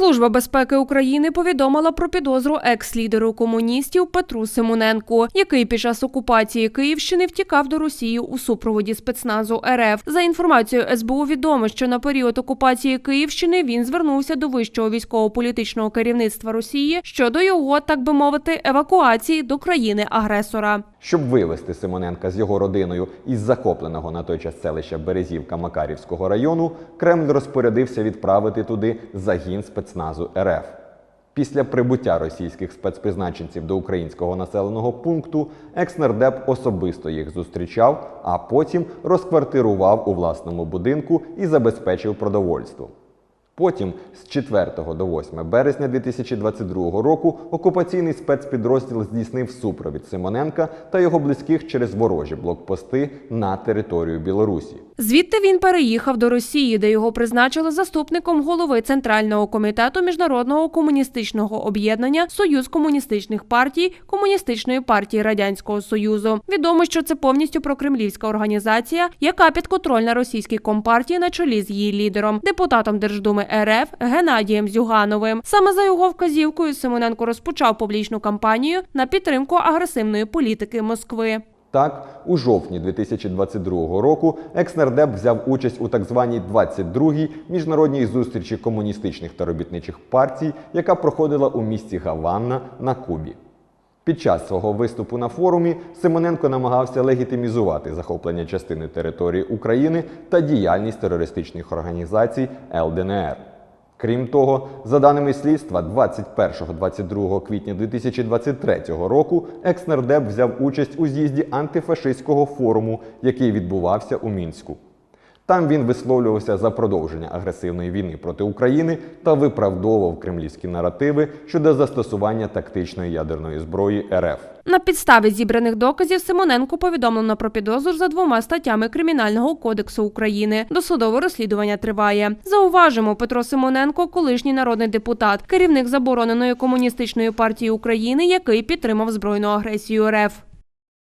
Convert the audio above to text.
Служба безпеки України повідомила про підозру екс-лідеру комуністів Петру Симоненку, який під час окупації Київщини втікав до Росії у супроводі спецназу РФ. За інформацією СБУ, відомо, що на період окупації Київщини він звернувся до вищого військово-політичного керівництва Росії щодо його, так би мовити, евакуації до країни-агресора. Щоб вивезти Симоненка з його родиною із захопленого на той час селища Березівка Макарівського району, Кремль розпорядився відправити туди загін спецназу РФ. Після прибуття російських спецпризначенців до українського населеного пункту екснердеп особисто їх зустрічав, а потім розквартирував у власному будинку і забезпечив продовольство. Потім з 4 до 8 березня 2022 року окупаційний спецпідрозділ здійснив супровід Симоненка та його близьких через ворожі блокпости на територію Білорусі. Звідти він переїхав до Росії, де його призначили заступником голови Центрального комітету міжнародного комуністичного об'єднання Союз комуністичних партій Комуністичної партії Радянського Союзу. Відомо, що це повністю прокремлівська організація, яка підконтрольна російській компартії на чолі з її лідером, депутатом Держдуми РФ Геннадієм Зюгановим. Саме за його вказівкою Симоненко розпочав публічну кампанію на підтримку агресивної політики Москви. Так, у жовтні 2022 року екснардеп взяв участь у так званій 22-й міжнародній зустрічі комуністичних та робітничих партій, яка проходила у місті Гаванна на Кубі. Під час свого виступу на форумі Симоненко намагався легітимізувати захоплення частини території України та діяльність терористичних організацій ЛДНР. Крім того, за даними слідства, 21-22 квітня 2023 року екснардеп взяв участь у з'їзді антифашистського форуму, який відбувався у Мінську. Там він висловлювався за продовження агресивної війни проти України та виправдовував кремлівські наративи щодо застосування тактичної ядерної зброї РФ. На підставі зібраних доказів Симоненку повідомлено про підозру за двома статтями Кримінального кодексу України. Досудове розслідування триває. Зауважимо, Петро Симоненко, колишній народний депутат, керівник забороненої комуністичної партії України, який підтримав збройну агресію РФ.